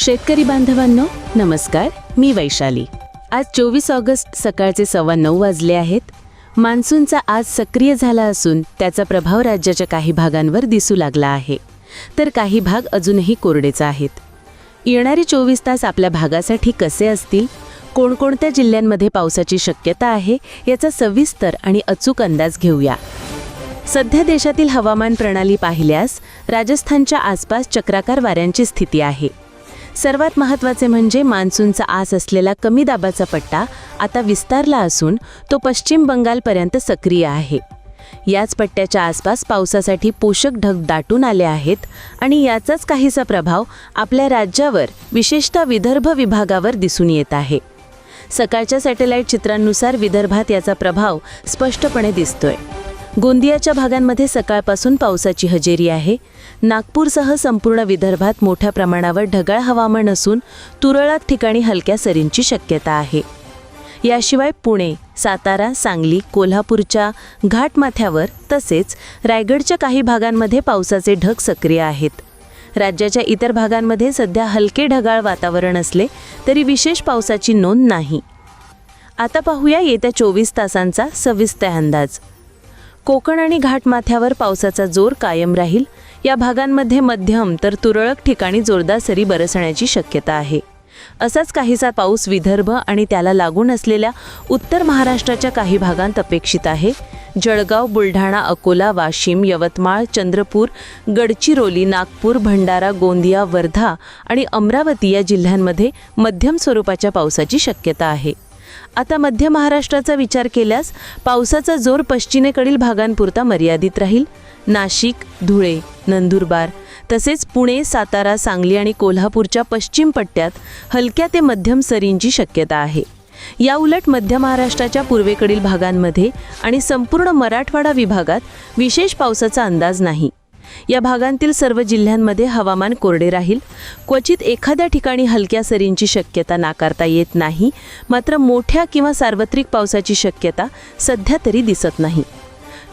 शेतकरी बांधवांनो नमस्कार. मी वैशाली. आज चोवीस ऑगस्ट सकाळचे सव्वा नऊ वाजले आहेत. मान्सूनचा आज सक्रिय झाला असून त्याचा प्रभाव राज्याच्या काही भागांवर दिसू लागला आहे. तर काही भाग अजूनही कोरडेचा आहेत. येणारे चोवीस तास आपल्या भागासाठी कसे असतील? कोणकोणत्या जिल्ह्यांमध्ये पावसाची शक्यता आहे? याचा सविस्तर आणि अचूक अंदाज घेऊया. सध्या देशातील हवामान प्रणाली पाहिल्यास राजस्थानच्या आसपास चक्राकार वाऱ्यांची स्थिती आहे. सर्वात महत्त्वाचे म्हणजे मान्सूनचा आस असलेला कमी दाबाचा पट्टा आता विस्तारला असून तो पश्चिम बंगालपर्यंत सक्रिय आहे. याच पट्ट्याच्या आसपास पावसासाठी पोषक ढग दाटून आले आहेत आणि याचाच काहीसा प्रभाव आपल्या राज्यावर विशेषतः विदर्भ विभागावर दिसून येत आहे. सकाळच्या सॅटेलाईट चित्रांनुसार विदर्भात याचा प्रभाव स्पष्टपणे दिसतोय. गोंदियाच्या भागांमध्ये सकाळपासून पावसाची हजेरी आहे. नागपूरसह संपूर्ण विदर्भात मोठ्या प्रमाणावर ढगाळ हवामान असून तुरळक ठिकाणी हलक्या सरींची शक्यता आहे. याशिवाय पुणे सातारा सांगली कोल्हापूरच्या घाटमाथ्यावर तसेच रायगडच्या काही भागांमध्ये पावसाचे ढग सक्रिय आहेत. राज्याच्या इतर भागांमध्ये सध्या हलके ढगाळ वातावरण असले तरी विशेष पावसाची नोंद नाही. आता पाहूया येत्या चोवीस तासांचा सविस्तर अंदाज. कोकण आणि घाटमाथ्यावर पावसाचा जोर कायम राहील. या भागांमध्ये मध्यम तर तुरळक ठिकाणी जोरदार सरी बरसण्याची शक्यता आहे. असाच काहीसा पाऊस विदर्भ आणि त्याला लागून असलेल्या उत्तर महाराष्ट्राच्या काही भागांत अपेक्षित आहे. जळगाव बुलढाणा अकोला वाशिम यवतमाळ चंद्रपूर गडचिरोली नागपूर भंडारा गोंदिया वर्धा आणि अमरावती या जिल्ह्यांमध्ये मध्यम स्वरूपाच्या पावसाची शक्यता आहे. आता मध्य महाराष्ट्राचा विचार केल्यास पावसाचा जोर पश्चिमेकडील भागांपुरता मर्यादित राहील. नाशिक धुळे नंदुरबार तसेच पुणे सातारा सांगली आणि कोल्हापूरच्या पश्चिम पट्ट्यात हलक्या ते मध्यम सरींची शक्यता आहे. या उलट मध्य महाराष्ट्राच्या पूर्वेकडील भागांमध्ये आणि संपूर्ण मराठवाडा विभागात विशेष पावसाचा अंदाज नाही. या भागांतील सर्व जिल्ह्यांमध्ये हवामान कोरडे राहील. क्वचित एखाद्या ठिकाणी हलक्या सरींची शक्यता नाकारता येत नाही. मात्र मोठ्या किंवा सार्वत्रिक पावसाची शक्यता सध्या तरी दिसत नाही.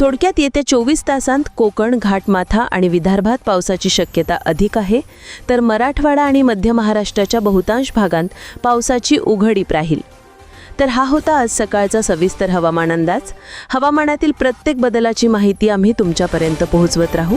थोडक्यात येत्या चोवीस तासांत कोकण घाटमाथा आणि विदर्भात पावसाची शक्यता अधिक आहे. तर मराठवाडा आणि मध्य महाराष्ट्राच्या बहुतांश भागांत पावसाची उघडीप राहील. तर हा होता आज सकाळचा सविस्तर हवामान अंदाज. हवामानातील प्रत्येक बदलाची माहिती आम्ही तुमच्यापर्यंत पोहोचवत राहू.